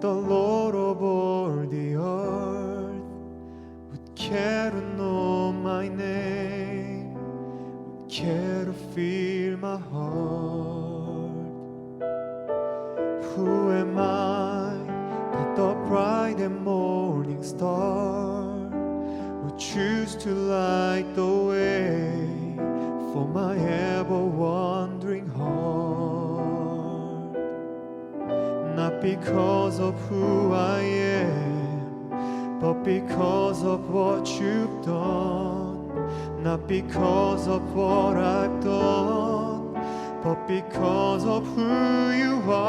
the Lord of all the earth would care to know my name, would care to feel my heart? Who am I that the bright and morning star would choose to light the way for my ever because of who I am, but because of what you've done. Not because of what I've done, but because of who you are.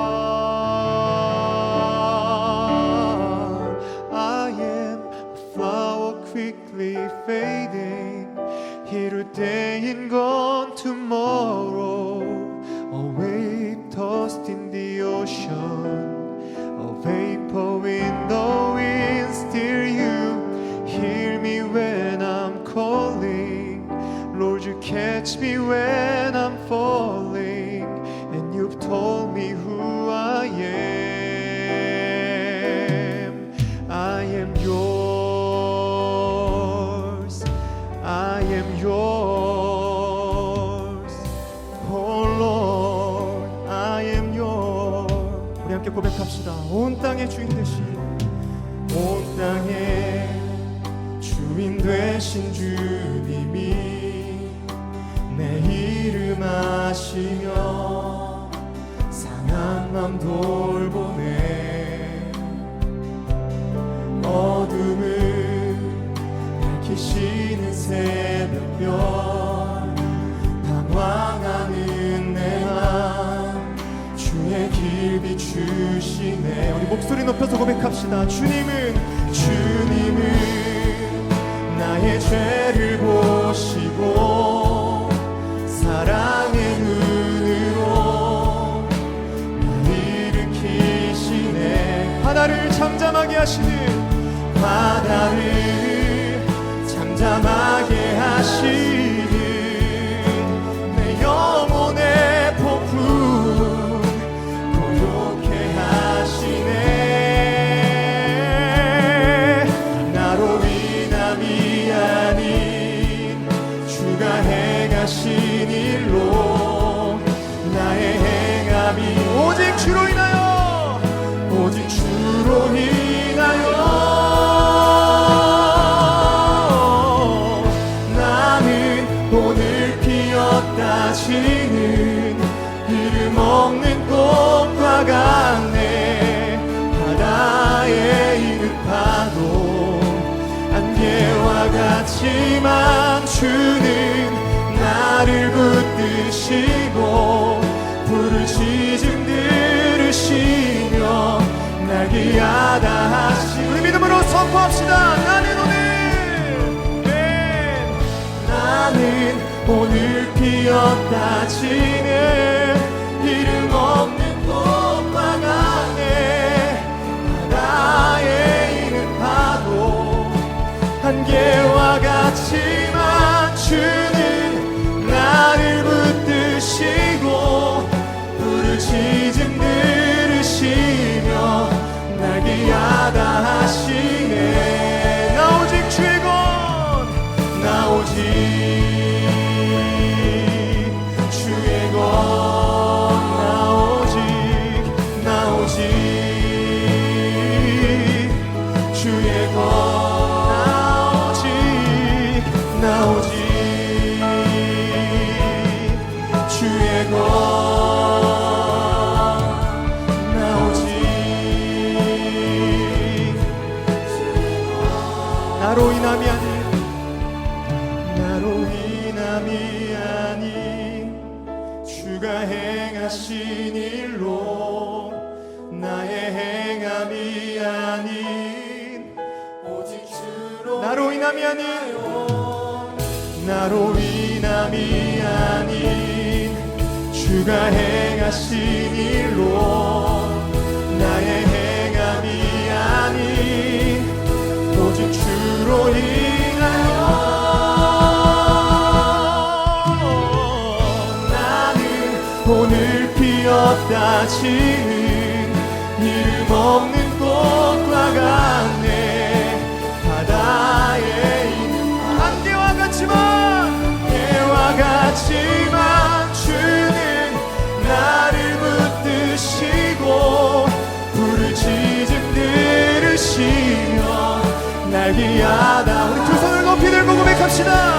I am a flower quickly fading, here today and gone tomorrow. A wave tossed in the ocean, obey. 땅의 주인 되신 온 땅의 주인 되신 주님이 내 이름 아시며 상한 맘 돌보 목소리 높여서 고백합시다. 주님은 주님은 나의 죄를 보시고 사랑의 눈으로 날 일으키시네. 바다를 잠잠하게 하시는 바다를 잠잠하게 하시는 오늘 피었다 지는 이름 없는 꽃과 같네. 바다에 있는 파도 안개와 같지만 주는 나를 붙드시고 불을 지즘 들으시며 날 기하다 하시 우리 믿음으로 선포합시다 오늘 피었다 지는 이름 없는 꽃과 같네 바다에 있는 파도 한계와 같지만 주는 나를 붙드시고 들으시 인함이 아닌 주가 행하신 일로 나의 행함이 아닌 오직 주로 나로 인함이 아닌 나로 인함이 아닌 주가 행하신 일로 나의 행함이 아닌 오직 주로 인 지은 이름 없는 꽃과 같네. 바다에 있는 안개와 같지만 안개와 같지만 주는 나를 붙드시고 불을 짖음 들으시며 날 귀하다. 우리 두 손을 높이 들고 고백합시다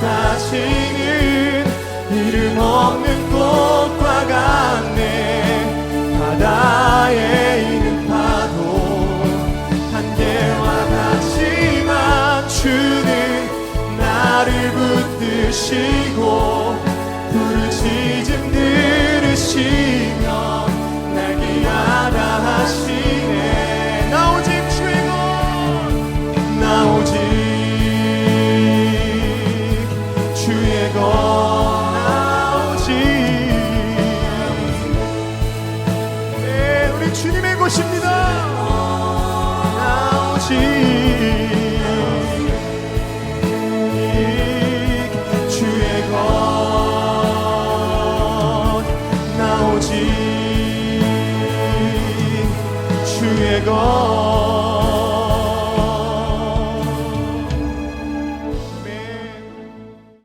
다 지는 이름 없는 꽃과 같네. 바다에 있는 파도 한계와 같지만 주는 나를 붙드시고 것입니다